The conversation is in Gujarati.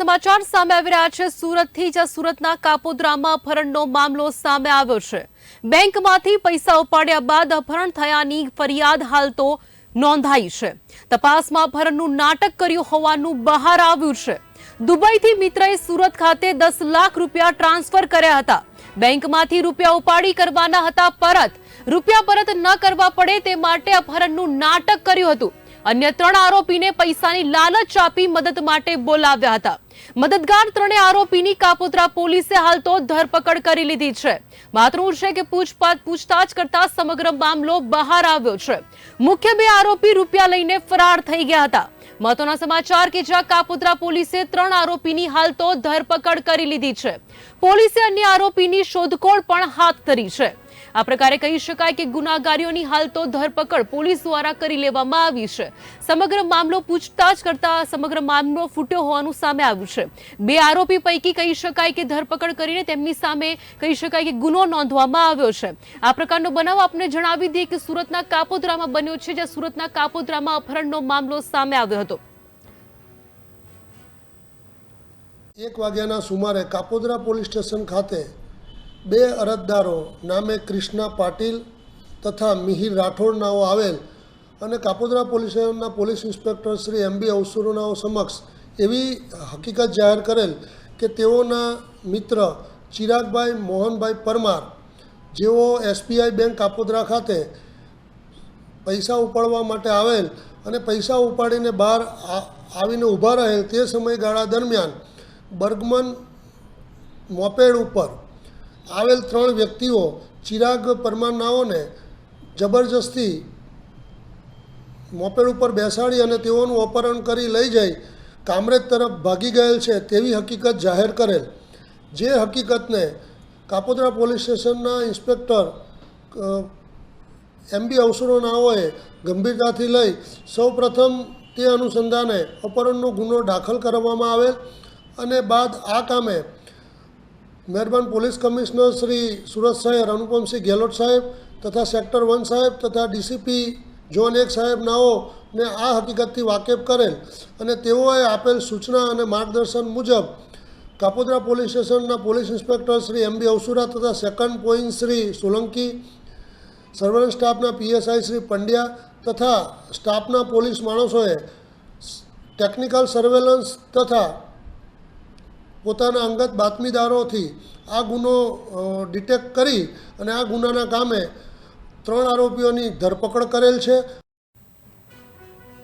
સમાચાર સામે આવી રહ્યા છે. સુરતથી જ સુરતના કાપોદ્રામાં અપહરણનો મામલો સામે આવ્યો છે. બેંકમાંથી પૈસા ઉપાડ્યા બાદ અપહરણ થયાની ફરિયાદ હાલ તો નોંધાઈ છે. તપાસમાં અપહરણનું નાટક કર્યું હોવાનું બહાર આવ્યું છે. દુબઈથી મિત્રએ સુરત ખાતે દસ લાખ રૂપિયા ટ્રાન્સફર કર્યા હતા. બેંકમાંથી રૂપિયા ઉપાડી કરવાના હતા પરત. રૂપિયા પરત ન કરવા પડે તે માટે અપહરણનું નાટક કર્યું હતું. અન્ય ત્રણ આરોપીને પૈસાની લાલચ આપી મદદ માટે બોલાવ્યા હતા. મદદગાર ત્રણે આરોપીની કાપોદ્રા પોલીસે હાલ તો ધરપકડ કરી લીધી છે. માતરું છે કે પૂછપાછ પૂછતાછ કરતા સમગ્ર મામલો બહાર આવ્યો છે. મુખ્ય બે આરોપી રૂપિયા લઈને ફરાર થઈ ગયા હતા. મહત્વના સમાચાર કે જ્યાં કાપોદ્રા પોલીસે ત્રણ આરોપીની હાલ તો ધરપકડ કરી લીધી છે. પોલીસે અન્ય આરોપીની શોધખોળ પણ હાથ ધરી છે. આ પ્રકારે કહી શકાય કે ગુનાગારીઓની હાલ તો ધરપકડ પોલીસ દ્વારા કરી લેવામાં આવી છે. સમગ્ર મામલો પૂછતાછ કરતા સમગ્ર મામલો ફૂટ્યો હોવાનું સામે આવ્યું છે. બે આરોપી પૈકી કહી શકાય કે ધરપકડ કરીને તેમની સામે કહી શકાય કે ગુનો નોંધવામાં આવ્યો છે. આ પ્રકારનો બનાવ આપને જણાવી દઈએ કે સુરતના કાપોદ્રામાં બન્યો છે, જ્યાં સુરતના કાપોદ્રામાં અપહરણનો મામલો સામે આવ્યો હતો. એક વાગ્યાના સુમારે કાપોદ્રા પોલીસ સ્ટેશન ખાતે બે અરજદારો નામે ક્રિષ્ના પાટીલ તથા મિહિર રાઠોડ નાઓ આવેલ અને કાપોદરા પોલીસ સ્ટેશનના police inspector Shri M B અવસરોનાઓ સમક્ષ એવી હકીકત જાહેર કરેલ કે તેઓના મિત્ર ચિરાગભાઈ મોહનભાઈ પરમાર, જેઓ એસબીઆઈ બેંક કાપોદ્રા ખાતે પૈસા ઉપાડવા માટે આવેલ અને પૈસા ઉપાડીને બહાર આવીને ઊભા રહેલ તે સમયગાળા દરમિયાન બર્ગમન મોપેડ ઉપર આવેલ ત્રણ વ્યક્તિઓ ચિરાગ પરમાનાઓને જબરજસ્તી મોપેડ ઉપર બેસાડી અને તેઓનું અપહરણ કરી લઈ જઈ કામરેજ તરફ ભાગી ગયેલ છે તેવી હકીકત જાહેર કરેલ. જે હકીકતને કાપોદરા પોલીસ સ્ટેશનના ઇન્સ્પેક્ટર એમ બી અવસરોનાઓએ ગંભીરતાથી લઈ સૌપ્રથમ તે અનુસંધાને અપહરણનો ગુનો દાખલ કરવામાં આવેલ અને બાદ આ કામે મહેરબાન પોલીસ કમિશનર શ્રી સુરત સાહેબ, અનુપમસિંહ ગેહલોત સાહેબ તથા સેક્ટર વન સાહેબ તથા ડીસીપી જોન એક સાહેબ નાઓને આ હકીકતથી વાકેફ કરેલ અને તેઓએ આપેલ સૂચના અને માર્ગદર્શન મુજબ કાપોદ્રા પોલીસ સ્ટેશનના police inspector Shri M B Avasura તથા second point Shri Solanki surveillance સ્ટાફના પીએસઆઈ શ્રી પંડ્યા તથા સ્ટાફના પોલીસ માણસોએ ટેકનિકલ સર્વેલન્સ તથા પોતાના અંગત બાતમીદારોથી આ ગુનો ડિટેક્ટ કરી અને આ ગુનાના કામે ત્રણ આરોપીઓની ધરપકડ કરેલ છે.